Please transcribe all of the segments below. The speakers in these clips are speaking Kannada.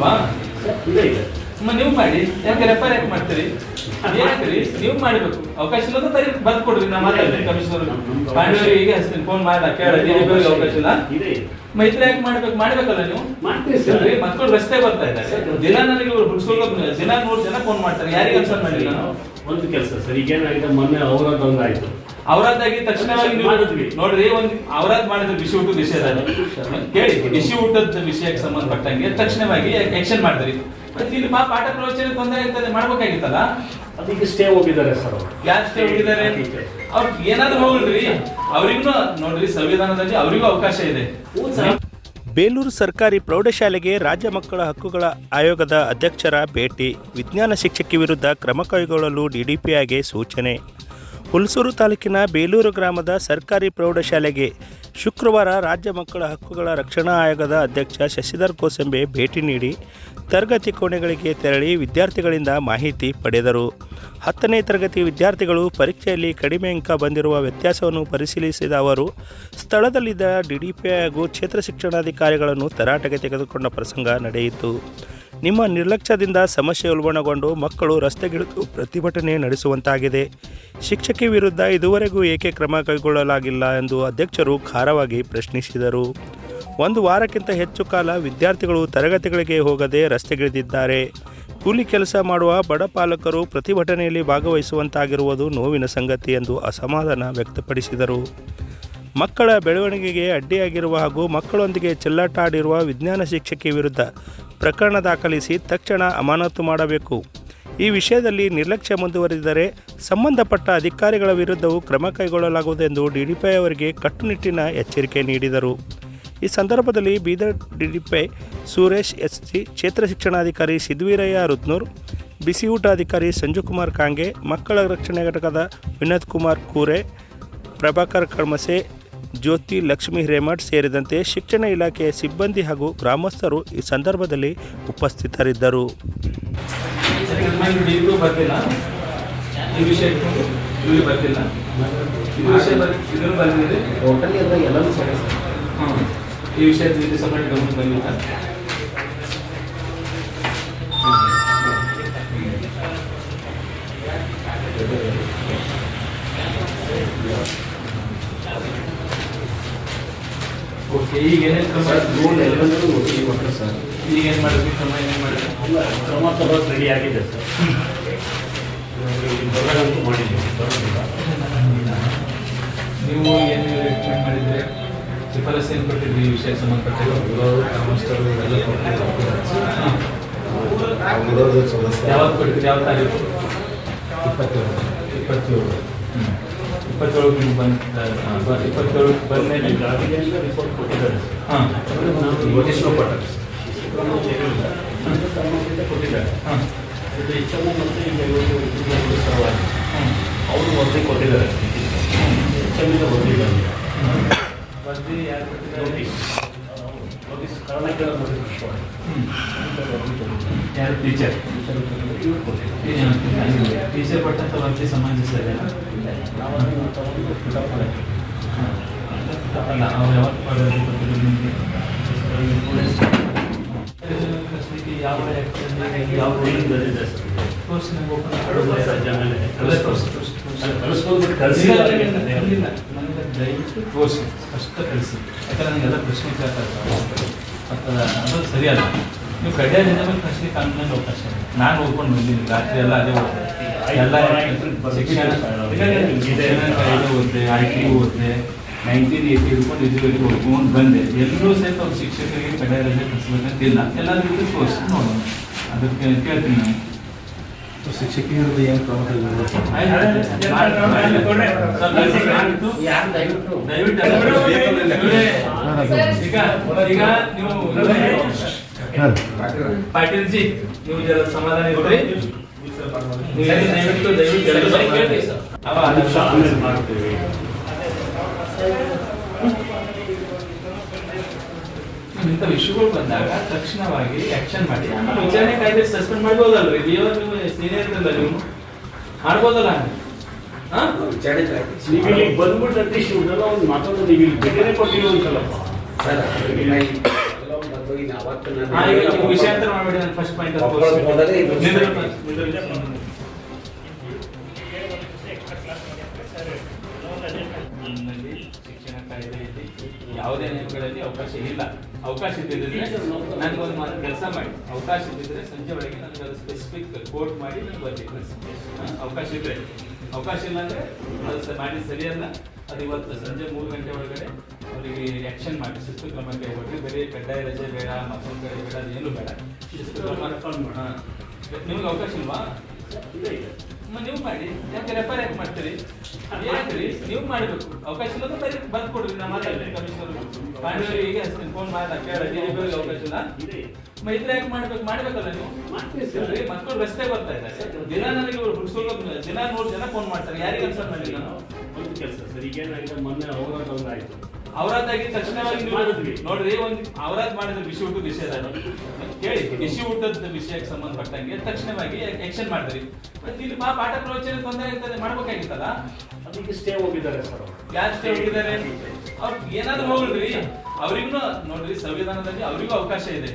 ವಾ ಇದೆ. ಇದೆ ನೀವು ಮಾಡಿ. ಯಾಕೆ ರೆಫರ್ ಯಾಕೆ ಮಾಡ್ತೀರಿ? ನೀವು ಮಾಡಬೇಕು. ಅವಕಾಶ ಇಲ್ಲ ಅಂತ ತರಿ ಬರ್ದು ಕೊಡ್ರಿ ನಾ ಮಾತಾಡ್ತೀನಿ ಕಮಿಷನರ್ ಪಾಂಡವರಿಗೆ ಹಚ್ತೀನಿ ಫೋನ್ ಮಾಡ್ದ ಕೇಳಿ ಅವಕಾಶ ಇಲ್ಲ. ಮೈತ್ರಿ ಯಾಕೆ ಮಾಡ್ಬೇಕು? ಮಾಡ್ಬೇಕಲ್ಲ ನೀವು? ಮಾಡ್ತೀವಿ ಮಕ್ಕಳು ರಸ್ತೆ ಬರ್ತಾ ಇದ್ದಾರೆ ದಿನ ನನಗೆ ಇವ್ರು ಹುಡ್ಸ್ಕೊಳ್ಳೋ ದಿನ ನೂರು ಜನ ಫೋನ್ ಮಾಡ್ತಾರೆ. ಯಾರಿಗೆ ಅನ್ಸರ್ ಮಾಡಿಲ್ಲ ನಾವು ಒಂದು ಕೆಲಸ ಸರ್ ಈಗ ಏನಾಗಿದೆ ಮೊನ್ನೆ ಆಯ್ತು ಅವರದ್ದಾಗಿ ತಕ್ಷಣವಾಗಿ ಮಾಡಿದ್ವಿ. ನೋಡ್ರಿ ಒಂದು ಅವರದ್ ಮಾಡಿದ ಬಿಸಿ ಊಟದ ವಿಷಯ ಕೇಳಿ ಬಿಸಿ ಊಟದ ವಿಷಯಕ್ಕೆ ಸಂಬಂಧಪಟ್ಟಂಗೆ ತಕ್ಷಣವಾಗಿ ಆಕ್ಷನ್ ಮಾಡಿದ್ರಿ ಮತ್ತೆ ಇಲ್ಲಿ ಪಾಪ ಪಾಠ ಪ್ರವಚನ ತೊಂದರೆ ಇರ್ತದೆ ಮಾಡ್ಬೇಕಾಗಿತ್ತಲ್ಲ? ಅದಕ್ಕೆ ಸ್ಟೇ ಹೋಗಿದ್ದಾರೆ ಸರ್ ಅವರು. ಯಾರು ಸ್ಟೇ ಹೋಗಿದ್ದಾರೆ? ಅವ್ರಿಗೆ ಏನಾದ್ರೂ ಹೋಗ್ರಿ ಅವ್ರಿಗೂ ನೋಡ್ರಿ ಸಂವಿಧಾನದಲ್ಲಿ ಅವರಿಗೂ ಅವಕಾಶ ಇದೆ. ಬೇಲೂರು ಸರ್ಕಾರಿ ಪ್ರೌಢಶಾಲೆಗೆ ರಾಜ್ಯ ಮಕ್ಕಳ ಹಕ್ಕುಗಳ ಆಯೋಗದ ಅಧ್ಯಕ್ಷರ ಭೇಟಿ ವಿಜ್ಞಾನ ಶಿಕ್ಷಕಿ ವಿರುದ್ಧ ಕ್ರಮ ಕೈಗೊಳ್ಳಲು ಡಿಡಿಪಿಐಗೆ ಸೂಚನೆ. ಹುಲ್ಸೂರು ತಾಲೂಕಿನ ಬೇಲೂರು ಗ್ರಾಮದ ಸರ್ಕಾರಿ ಪ್ರೌಢಶಾಲೆಗೆ ಶುಕ್ರವಾರ ರಾಜ್ಯ ಮಕ್ಕಳ ಹಕ್ಕುಗಳ ರಕ್ಷಣಾ ಆಯೋಗದ ಅಧ್ಯಕ್ಷ ಶಶಿಧರ್ ಕೋಸಂಬೆ ಭೇಟಿ ನೀಡಿ ತರಗತಿ ಕೋಣೆಗಳಿಗೆ ತೆರಳಿ ವಿದ್ಯಾರ್ಥಿಗಳಿಂದ ಮಾಹಿತಿ ಪಡೆದರು. ಹತ್ತನೇ ತರಗತಿ ವಿದ್ಯಾರ್ಥಿಗಳು ಪರೀಕ್ಷೆಯಲ್ಲಿ ಕಡಿಮೆ ಅಂಕ ಬಂದಿರುವ ವ್ಯತ್ಯಾಸವನ್ನು ಪರಿಶೀಲಿಸಿದ ಅವರು, ಸ್ಥಳದಲ್ಲಿದ್ದ ಡಿಡಿಪಿ ಹಾಗೂ ಕ್ಷೇತ್ರ ಶಿಕ್ಷಣಾಧಿಕಾರಿಗಳನ್ನು ತರಾಟೆಗೆ ತೆಗೆದುಕೊಂಡ ಪ್ರಸಂಗ ನಡೆಯಿತು. ನಿಮ್ಮ ನಿರ್ಲಕ್ಷ್ಯದಿಂದ ಸಮಸ್ಯೆ ಉಲ್ಬಣಗೊಂಡು ಮಕ್ಕಳು ರಸ್ತೆಗಿಳಿದು ಪ್ರತಿಭಟನೆ ನಡೆಸುವಂತಾಗಿದೆ. ಶಿಕ್ಷಕಿ ವಿರುದ್ಧ ಇದುವರೆಗೂ ಏಕೆ ಕ್ರಮ ಕೈಗೊಳ್ಳಲಾಗಿಲ್ಲ ಎಂದು ಅಧ್ಯಕ್ಷರು ಖಾರವಾಗಿ ಪ್ರಶ್ನಿಸಿದರು. ಒಂದು ವಾರಕ್ಕಿಂತ ಹೆಚ್ಚು ಕಾಲ ವಿದ್ಯಾರ್ಥಿಗಳು ತರಗತಿಗಳಿಗೆ ಹೋಗದೆ ರಸ್ತೆಗಿಳಿದಿದ್ದಾರೆ. ಕೂಲಿ ಕೆಲಸ ಮಾಡುವ ಬಡ ಪಾಲಕರು ಪ್ರತಿಭಟನೆಯಲ್ಲಿ ಭಾಗವಹಿಸುವಂತಾಗಿರುವುದು ನೋವಿನ ಸಂಗತಿ ಎಂದು ಅಸಮಾಧಾನ ವ್ಯಕ್ತಪಡಿಸಿದರು. ಮಕ್ಕಳ ಬೆಳವಣಿಗೆಗೆ ಅಡ್ಡಿಯಾಗಿರುವ ಹಾಗೂ ಮಕ್ಕಳೊಂದಿಗೆ ಚೆಲ್ಲಾಟ ಆಡಿರುವ ವಿಜ್ಞಾನ ಶಿಕ್ಷಕಿ ವಿರುದ್ಧ ಪ್ರಕರಣ ದಾಖಲಿಸಿ ತಕ್ಷಣ ಅಮಾನತು ಮಾಡಬೇಕು. ಈ ವಿಷಯದಲ್ಲಿ ನಿರ್ಲಕ್ಷ್ಯ ಮುಂದುವರಿದರೆ ಸಂಬಂಧಪಟ್ಟ ಅಧಿಕಾರಿಗಳ ವಿರುದ್ಧವೂ ಕ್ರಮ ಕೈಗೊಳ್ಳಲಾಗುವುದು ಎಂದು ಡಿಡಿಪಿ ಅವರಿಗೆ ಕಟ್ಟುನಿಟ್ಟಿನ ಎಚ್ಚರಿಕೆ ನೀಡಿದರು. ಈ ಸಂದರ್ಭದಲ್ಲಿ Bidar DDP Suresh S G ಕ್ಷೇತ್ರ ಶಿಕ್ಷಣಾಧಿಕಾರಿ ಸಿದ್ವೀರಯ್ಯ ರುದ್ನೂರ್ ಬಿಸಿಯೂಟಾಧಿಕಾರಿ ಸಂಜು ಸಂಜುಕುಮಾರ್ ಕಾಂಗೆ ಮಕ್ಕಳ ರಕ್ಷಣೆ ಘಟಕದ ವಿನೋದ್ ಕುಮಾರ್ ಕೂರೆ ಪ್ರಭಾಕರ್ ಕಳ್ಮಸೆ ಜ್ಯೋತಿ ಲಕ್ಷ್ಮೀ ಹಿರೇಮಠ್ ಸೇರಿದಂತೆ ಶಿಕ್ಷಣ ಇಲಾಖೆಯ ಸಿಬ್ಬಂದಿ ಹಾಗೂ ಗ್ರಾಮಸ್ಥರು ಈ ಸಂದರ್ಭದಲ್ಲಿ ಉಪಸ್ಥಿತರಿದ್ದರು. ಬರ್ತಿಲ್ಲ. ಈ ವಿಷಯ ಇಟ್ಕೊಂಡು ಇವ್ರಿಗೆ ಬರ್ತಿಲ್ಲ ಈ ವಿಷಯ ಬರ್ ಇದನ್ನು ಬಂದಿದೆ ಟೋಟಲಿ ಅದ್ರ ಎಲ್ಲನೂ ಸರಿ ಸರ್ ಹ್ಮ್. ಈ ವಿಷಯ ಇದು ಸಪರೇಟ್ ಗಮನ ಬಂದಿಲ್ಲ ಓಕೆ ಈಗ ಏನೇನು ಕ್ರಮ ಸರ್ ಜೂನ್ ಎಲ್ಲರೂ ನೋಟಿಸ್ ಕೊಟ್ಟರು ಸರ್ ಈಗ ಏನು ಮಾಡಿದ್ವಿ ಕ್ರಮ ಏನೇನು ಮಾಡಿದ್ವಿ ಅಲ್ಲ ಕ್ರಮ ತರೋದು ರೆಡಿ ಆಗಿದೆ ಸರ್ ಬರೋದಂತೂ ಮಾಡಿದ್ದೀವಿ ಬರೋದಿಲ್ಲ ನೀವು ಏನು ರೆಕಮೆಂಡ್ ಮಾಡಿದ್ರೆ ಶಿಫಾರಸು ಏನು ಕೊಟ್ಟಿದ್ವಿ ಈ ವಿಷಯ ಸಂಬಂಧಪಟ್ಟ ಯಾವತ್ತು ಕೊಟ್ಟಿದ್ರಿ? ಯಾವ ತಾರೀಕು? ಇಪ್ಪತ್ತೇಳು. ಇಪ್ಪತ್ತೇಳು. ಇಪ್ಪತ್ತೇಳು ನೀವು ಬಂದ ಇಪ್ಪತ್ತೇಳು ಬಂದ್ಮೇಲೆ ಈಗಾಗಲೇ ರಿಪೋರ್ಟ್ ಕೊಟ್ಟಿದ್ದಾರೆ. ಹಾಂ. ಕೊಟ್ಟಿದ್ದಾರೆ. ಹಾಂ. ಇದು ಮತ್ತು ಈಗ ಸಲುವಾಗಿ. ಅವರು ವರದಿ ಕೊಟ್ಟಿದ್ದಾರೆ. ಇಂದ ವರದಿ ಯಾರು ಕೊಟ್ಟಿದ್ದಾರೆ ನೋಟಿಸ್ ನೋಟಿಸ್ ಕಾರಣಕ್ಕೆ ನೋಟಿಸ್ ಇಶ್ಯೂ ಯಾರು ಟೀಚರ್ ಇವ್ರು ಕೊಟ್ಟಿದ್ದಾರೆ ಟೀಚರ್ ಕೊಟ್ಟಂತ ವರದಿ ಸಮಂಜಸ ಇದೆ ನಾವು ಅದನ್ನು ತಗೊಂಡು ಪಿಕಪ್ ಮಾಡಕ್ಕೆ ಅಲ್ಲ ಅವ್ರು ಯಾವತ್ತು ವರದಿ ಕೊಟ್ಟಿದ್ರು ನಿಮಗೆ ಪ್ರಶ್ನೆಗೆ ಯಾವ action ಇದೆ, ಯಾವ ಯಾವ ರೂಲ್ ರೂಲಿಂಗ್ ಬಂದಿದೆ ಸರ್ ತೋರಿಸಿ ನಂಗೆ open ಮಾಡಿ. ಎರಡು ವರ್ಷ ಆದ್ಮೇಲೆ ಅದೇ ತೋರಿಸಿ, ತೋರಿಸಿ, ತೋರಿಸಿ. ಅಲ್ಲಿ ಕಳಿಸ್ಬೋದು ಕಳಿಸಿ ದಯವಿಟ್ಟು ತೋರಿಸಿ ಸ್ಪಷ್ಟ ಕಳಿಸಿ. ಯಾಕಂದ್ರೆ ನನಗೆಲ್ಲ ಪ್ರಶ್ನೆ ಕೇಳ್ತಾ ಇರ್ತಾರೆ ಮತ್ತು ಅದು ಸರಿಯಲ್ಲ. ನೀವು ಕಡ್ಡಾಯ ಮೇಲೆ ಪ್ರಶ್ನೆ ಕಾನೂನಲ್ಲಿ ಅವಕಾಶ ನಾನು ಓದ್ಕೊಂಡು ಬಂದೀನಿ ರಾತ್ರಿ ಎಲ್ಲ ಅದೇ ಓದಿದೆ ಎಲ್ಲ ಶಿಕ್ಷಣ ಓದ್ದೆ ಐ ಟಿ ಓದಿದೆ ನೈನ್ಟೀನ್ ಏಯ್ಟಿ ಹಿಡ್ಕೊಂಡು ಇದುವರೆಗೆ ಓದ್ಕೊಂಡು ಬಂದೆ. ಎಲ್ಲರೂ ಸಹಿತ ಅವ್ರ ಶಿಕ್ಷಕರಿಗೆ ಕಡ್ಡಾಯ ರಜೆ ಕಳಿಸ್ಬೇಕಂತಿಲ್ಲ ಎಲ್ಲರಿಗೂ ತೋರಿಸಿ ನೋಡೋಣ. ಅದಕ್ಕೆ ಕೇಳ್ತೀನಿ ನಾನು. ಶಿಕ್ಷಕಿ ವಿರುದ್ಧ ಏನು ಕ್ರಮ ಕೈಗೊಳ್ಳಬೇಕು ಯಾರು ದಯವಿಟ್ಟು ದಯವಿಟ್ಟು ಈಗ ಈಗ ನೀವು ಪಾಟೀಲ್ ಜಿ ನೀವು ಜರ ಸಮಾಧಾನ ಇರ್ರಿ ನೀವು ಹೇಳಿ ದಯವಿಟ್ಟು ದಯವಿಟ್ಟು ಎಲ್ಲರೂ ಕೇಳ್ರಿ ಸರ್ ಅವ ನಿಮಿಷ ಆಮೇಲೆ ಮಾಡ್ತೀವಿ ಇಂಥ ವಿಷಯಗಳು ಬಂದಾಗ ತಕ್ಷಣವಾಗಿ ಆಕ್ಷನ್ ಮಾಡಿ. ಆಮೇಲೆ ವಿಚಾರಣೆ ಕಾಯ್ದೆ ಸಸ್ಪೆಂಡ್ ಮಾಡ್ಬೋದಲ್ರಿ? ನೀವು ನೀವು ಸೀನಿಯರ್ ಇದ್ರಲ್ಲ ನೀವು ಮಾಡ್ಬೋದಲ್ಲ? ಹಾ? ನೀವು ಇಲ್ಲಿ ಬಂದ್ಬಿಟ್ಟು ಅಟ್ಲೀಸ್ಟ್ ಒಂದು ಮಾತಾಡೋದು ನೀವು ಇಲ್ಲಿ ಸರ್ ವಿಷಯಾಂತರ ಮಾಡ್ಬೇಡಿ ಶಿಕ್ಷಣ ಕಾಯ್ದೆಯಲ್ಲಿ ಯಾವುದೇ ನಿಯಮಗಳಲ್ಲಿ ಅವಕಾಶ ಇಲ್ಲ. ಅವಕಾಶ ಇದ್ದಿದ್ರೆ ಒಂದು ಮಾತು ಕೆಲಸ ಮಾಡಿ. ಅವಕಾಶ ಇದ್ದಿದ್ರೆ ಸಂಜೆ ಒಳಗೆ ನನಗೆ ಅದು ಸ್ಪೆಸಿಫಿಕ್ ಕೋರ್ಟ್ ಮಾಡಿ ನನಗೆ ಬರ್ಲಿಕ್ಕೆ ಅವಕಾಶ ಇದ್ರೆ. ಅವಕಾಶ ಇಲ್ಲ ಅಂದರೆ ಅದು ಮಾಡಿ ಸರಿಯಲ್ಲ. ಅದು ಇವತ್ತು ಸಂಜೆ ಮೂರು ಗಂಟೆ ಒಳಗಡೆ ಅವರಿಗೆ ಆ್ಯಕ್ಷನ್ ಮಾಡಿ. ಶಿಸ್ತು ಕ್ರಮ ಕೈಗೊಳ್ಳಿ. ಬೇರೆ ಕಡ್ಡಾಯ ರಜೆ ಬೇಡ ಮತ್ತೊಂದು ಕಡೆ ಬೇಡ ಏನು ಬೇಡ. ಶಿಸ್ತು ಕ್ರಮ. ನಿಮ್ಗೆ ಅವಕಾಶ ಇಲ್ವಾ? ಇಲ್ಲ ಇದೆ ಮ, ನೀವು ಮಾಡಿ. ಯಾಕೆ ರೆಫರ್ ಯಾಕೆ ಮಾಡ್ತೀರಿ? ಯಾಕ್ರಿ ನೀವು ಮಾಡಬೇಕು. ಅವಕಾಶ ಇಲ್ಲ ಬರೀ ಬರ್ದು ಕೊಡ್ರಿ ನಮ್ಮ ಮಾತಾಡ್ತೀನಿ ಕಮಿಷನರ್ ಪಾಂಡವರು ಈಗ ಫೋನ್ ಮಾಡಿ ಕೇಳ ಡಿಜಿಪಿಗೆ ಅವಕಾಶ ಇಲ್ಲ. ಇದೆ ಮ ಇದ್ರೆ ಯಾಕೆ ಮಾಡ್ಬೇಕು? ಮಾಡ್ಬೇಕಲ್ಲ ನೀವು? ಮಾಡ್ತೀರಿ ಮಕ್ಕಳು ರಸ್ತೆ ಬರ್ತಾ ಇದ್ದಾರೆ ದಿನ ನನಗೆ ಹುಡುಗರು ದಿನ ನೂರು ಜನ ಫೋನ್ ಮಾಡ್ತಾರೆ. ಯಾರಿಗೆ ಅನ್ಸರ್ ಮಾಡಿಲ್ಲ ನಾನು? ಒಂದು ಕೆಲಸ ಸರ್ ಈಗ ಏನಾಗಿದೆ? ಮೊನ್ನೆ ಅವರ ಆಯ್ತು. ಅವರಾದಾಗಿ ತಕ್ಷಣವಾಗಿ ನೀವು. ನೋಡ್ರಿ ಒಂದು ಅವರಾದ್ ಮಾಡಿದ್ರೆ ವಿಷಯ ಊಟದ ವಿಷಯ ಕೇಳಿ ಬಿಸಿ ಊಟದ ವಿಷಯಕ್ಕೆ ಸಂಬಂಧಪಟ್ಟಂಗೆ ತಕ್ಷಣವಾಗಿ ಆಕ್ಷನ್ ಮಾಡಿದ್ರಿ ಮತ್ತೆ ಇಲ್ಲಿ ಬಾ ಪಾಠ ಪ್ರವಚನ ತೊಂದರೆ ಇರ್ತದೆ ಮಾಡ್ಬೇಕಾಗಿತ್ತಲ್ಲ? ಅದಕ್ಕೆ ಸ್ಟೇ ಹೋಗಿದ್ದಾರೆ ಸರ್ ಯಾರು ಸ್ಟೇ ಹೋಗಿದ್ದಾರೆ? ಅವ್ರು ಏನಾದ್ರು ಹೋಗ್ರಿ ಅವ್ರಿಗೂ ನೋಡ್ರಿ ಸಂವಿಧಾನದಲ್ಲಿ ಅವ್ರಿಗೂ ಅವಕಾಶ ಇದೆ.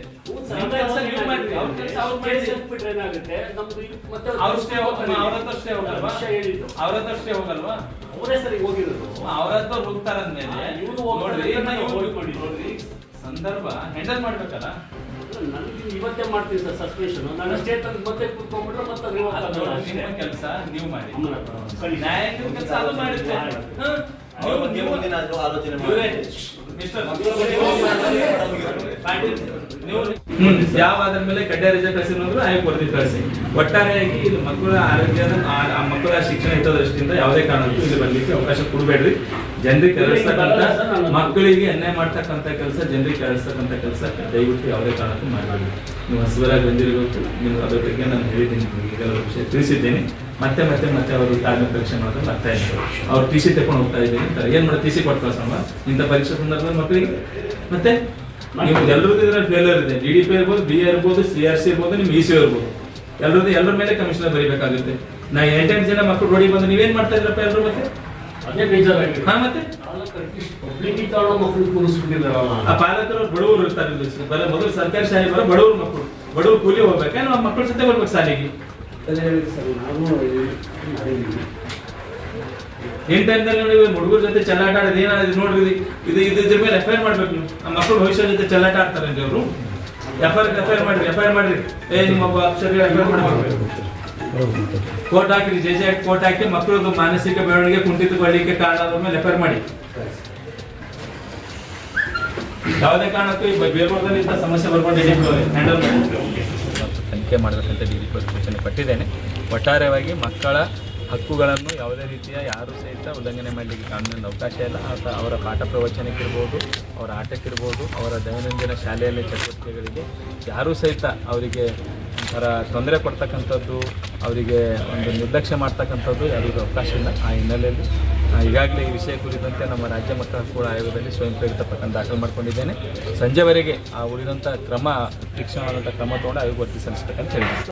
ನಿಮ್ ಕೆಲ್ಸ ನೀವು ಮಾಡ್ರಿ. ಅವ್ರ ಮಾಡಿ ಬಿಟ್ರೆ ನಮ್ದು ಮತ್ತೆ ಅವ್ರ ಸ್ಟೇ ಅವ್ರ ಹತ್ರ ಸ್ಟೇ ಹೋಗಲ್ವಾ? ಅವ್ರ ಸರಿ ಹೋಗಿರೋದು. ಅವ್ರ ಹತ್ರ ಹೋಗ್ತಾರಂದ್ಮೇಲೆ ಹಾ, ಇವ್ರು ಹೋಗ್ತಾರೆ, ಮಾಡಿ. ನೋಡ್ರಿ ಸಂದರ್ಭ ಹ್ಯಾಂಡಲ್ ಮಾಡ್ಬೇಕಲ್ಲ? ನನಗೆ ಇವತ್ತೇ ಮಾಡ್ತೀನಿ ಸರ್ ಸಸ್ಪೆನ್ಷನ್ ನಾನು ಸ್ಟೇಟ್ ತಂದು ಮತ್ತೆ ಕೂತ್ಕೊಂಡ್ಬಿಟ್ರೆ ಮತ್ತೆ ಅದು ಅಷ್ಟೇ. ನಿಮ್ಮ ಕೆಲಸ ನೀವು ಮಾಡಿ. ನ್ಯಾಯಾಂಗ ಕೆಲಸ ಅದು ನೀವು ಆಲೋಚನೆ ಮಾಡಿ. ಯಾವ ಆಧಾರ ಮೇಲೆ ಕಡ್ಡಾಯ ರಜೆ ಕಳಿಸಿ ಆಯೋಗ ವರದಿ ಕಳಿಸಿ. ಒಟ್ಟಾರೆಯಾಗಿ ಇದು ಮಕ್ಕಳ ಆರೋಗ್ಯದ ಮಕ್ಕಳ ಶಿಕ್ಷಣ ಹಿತದೃಷ್ಟಿಯಿಂದ ಯಾವುದೇ ಕಾರಣಕ್ಕೂ ಇಲ್ಲಿ ಬರ್ಲಿಕ್ಕೆ ಅವಕಾಶ ಕೊಡಬೇಡ್ರಿ. ಜನರಿಗೆ ಕಲಿಸ್ತಕ್ಕಂಥ ಮಕ್ಕಳಿಗೆ ಅನ್ಯಾಯ ಮಾಡ್ತಕ್ಕಂಥ ಕೆಲಸ, ಜನರಿಗೆ ಕಲಿಸ್ತಕ್ಕಂಥ ಕೆಲಸ ದಯವಿಟ್ಟು ಯಾವುದೇ ಕಾರಣಕ್ಕೂ ಮಾಡಬೇಡಿ. ನೀವು ಹಸುವರಾಗಿ ಬಂದಿರಬೇಕು. ನೀವು ಅದ್ರ ಬಗ್ಗೆ ನಾನು ಹೇಳಿದ್ದೀನಿ. ನಿಮ್ಗೆ ವಿಷಯ ತಿಳಿಸಿದ್ದೇನೆ. ಮತ್ತೆ ಮತ್ತೆ ಮತ್ತೆ ಅವರು ತಾಳ್ಮೆ ಪರೀಕ್ಷೆ ಮಾಡೋದು ಬರ್ತಾ ಇದ್ದಾರೆ. ಅವ್ರು ಟಿ ಸಿ ತಕೊಂಡು ಹೋಗ್ತಾ ಇದ್ದೀನಿ ಅಂತಾರೆ. ಏನ್ ಮಾಡಿ ಟಿ ಸಿ ಕೊಟ್ಟು ಕಳ್ಸಮ್ಮ ಇಂಥ ಪರೀಕ್ಷೆ ಸಂದರ್ಭದಲ್ಲಿ ಮಕ್ಕಳಿಗೆ ಮತ್ತೆ? ನೀವು ಎಲ್ಲರದ್ದು ಇದ್ರೆ ಫೇಲರ್ ಇದೆ. ಡಿ ಡಿ ಪಿ ಇರ್ಬೋದು ಬಿ ಇರ್ಬೋದು ಸಿ ಆರ್ ಸಿ ಇರ್ಬೋದು ನಿಮ್ ಇ ಸಿ ಇರ್ಬೋದು. ಎಲ್ಲರದ್ದು ಎಲ್ಲರ ಮೇಲೆ ಕಮಿಷನರ್ ಬರೀಬೇಕಾಗುತ್ತೆ. ನಾ ಎಂಟೆಂಟ್ ಜನ ಮಕ್ಕಳು ರೋಡಿ ಬಂದು ನೀವೇನ್ ಮಾಡ್ತಾ ಇದ್ರಪ್ಪ ಎಲ್ಲರೂ ಮತ್ತೆ? ಅದೇ ಬೇಜಾರಾಗಿದೆ. ಹಾ ಮತ್ತೆ? ಪಾಲಕರು ಬಡವರು ಇರ್ತಾರೆ. ಮೊದಲು ಸರ್ಕಾರಿ ಶಾಲೆ ಬರೋ ಬಡವರು ಮಕ್ಕಳು ಬಡವರು ಕೂಲಿ ಹೋಗ್ಬೇಕಾ? ನಮ್ಮ ಮಕ್ಕಳ ಜೊತೆ ಬರ್ಬೇಕು ಶಾಲೆಗೆ. ಅದೇ ಹೇಳಿದ್ದು ಸರ್ ನಾನು ಹುಡುಗರ ಜೊತೆ ಚೆಲ್ಲಾಟ ಆಡೋದು ಏನಾದ್ರು ನೋಡ್ರಿ, ಇದು- ಇದು ಇದು ಇದ್ರ ಮೇಲೆ ಎಫ್ ಐ ಆರ್ ಮಾಡ್ಬೇಕು ನೀವು. ನಮ್ಮ ಮಕ್ಕಳು ಭವಿಷ್ಯ ಜೊತೆ ಚೆಲ್ಲಾಟ ಆಡ್ತಾರೆ ಅವರು. F I F I R ಮಾಡ್ರಿ. ಎಫ್ ಏ ನಿಮ್ಮ ಅಕ್ಷರ ಎಫ್ ಐ ಆರ್ ಮಾಡ್ಬೇಕು ಕೋರ್ಟ್ ಹಾಕಿ ಜೆ ಜೆ ಕೋರ್ಟ್ ಹಾಕಿ ಮಕ್ಕಳದ್ದು ಮಾನಸಿಕ ಬೆಳವಣಿಗೆ ಕುಂಠಿತಗೊಳ್ಳಿಕ್ಕೆ ಕಾರಣ ಆದ ಮೇಲೆ ಎಫ್ ಮಾಡಿ. ಯಾವುದೇ ಕಾರಣಕ್ಕೂ ಈ ಬೇರ್ಬೋರ್ದಲ್ಲಿ ಇಂಥ ಸಮಸ್ಯೆ ಬರ್ಕೊಂಡು ಹ್ಯಾಂಡಲ್ ಮಾಡಿ ತನಿಖೆ ಮಾಡಬೇಕಂತ ಡಿ ಡಿ ಪಿ ಸೂಚನೆ ಕೊಟ್ಟಿದ್ದೇನೆ. ಒಟ್ಟಾರೆಯಾಗಿ ಮಕ್ಕಳ ಹಕ್ಕುಗಳನ್ನು ಯಾವುದೇ ರೀತಿಯ ಯಾರು ಸಹಿತ ಉಲ್ಲಂಘನೆ ಮಾಡಲಿಕ್ಕೆ ಕಾನೂನಿನ ಅವಕಾಶ ಇಲ್ಲ. ಅಥವಾ ಅವರ ಪಾಠ ಪ್ರವಚನಕ್ಕಿರ್ಬೋದು, ಅವರ ಆಟಕ್ಕಿರ್ಬೋದು, ಅವರ ದೈನಂದಿನ ಶಾಲೆಯಲ್ಲಿ ಚಟುವಟಿಕೆಗಳಿಗೆ ಯಾರೂ ಸಹಿತ ಅವರಿಗೆ ಒಂಥರ ತೊಂದರೆ ಕೊಡ್ತಕ್ಕಂಥದ್ದು, ಅವರಿಗೆ ಒಂದು ನಿರ್ಲಕ್ಷ್ಯ ಮಾಡ್ತಕ್ಕಂಥದ್ದು ಯಾರಿಗೂ ಅವಕಾಶ ಇಲ್ಲ. ಆ ಹಿನ್ನೆಲೆಯಲ್ಲಿ ಈಗಾಗಲೇ ಈ ವಿಷಯ ಕುರಿತಂತೆ ನಮ್ಮ ರಾಜ್ಯ ಮಕ್ಕಳ ಹಕ್ಕುಗಳ ಆಯೋಗದಲ್ಲಿ ಸ್ವಯಂ ಪ್ರೇರಿತ ಪ್ರಕರಣ ದಾಖಲು ಮಾಡಿಕೊಂಡಿದ್ದೇನೆ. ಸಂಜೆವರೆಗೆ ಆ ಉಳಿದಂಥ ಕ್ರಮ ಶಿಕ್ಷಣವಾದಂಥ ಕ್ರಮ ತೊಗೊಂಡು ಆಯೋಗ ವರದಿ ಸಲ್ಲಿಸಬೇಕಂತ ಹೇಳಿದೆ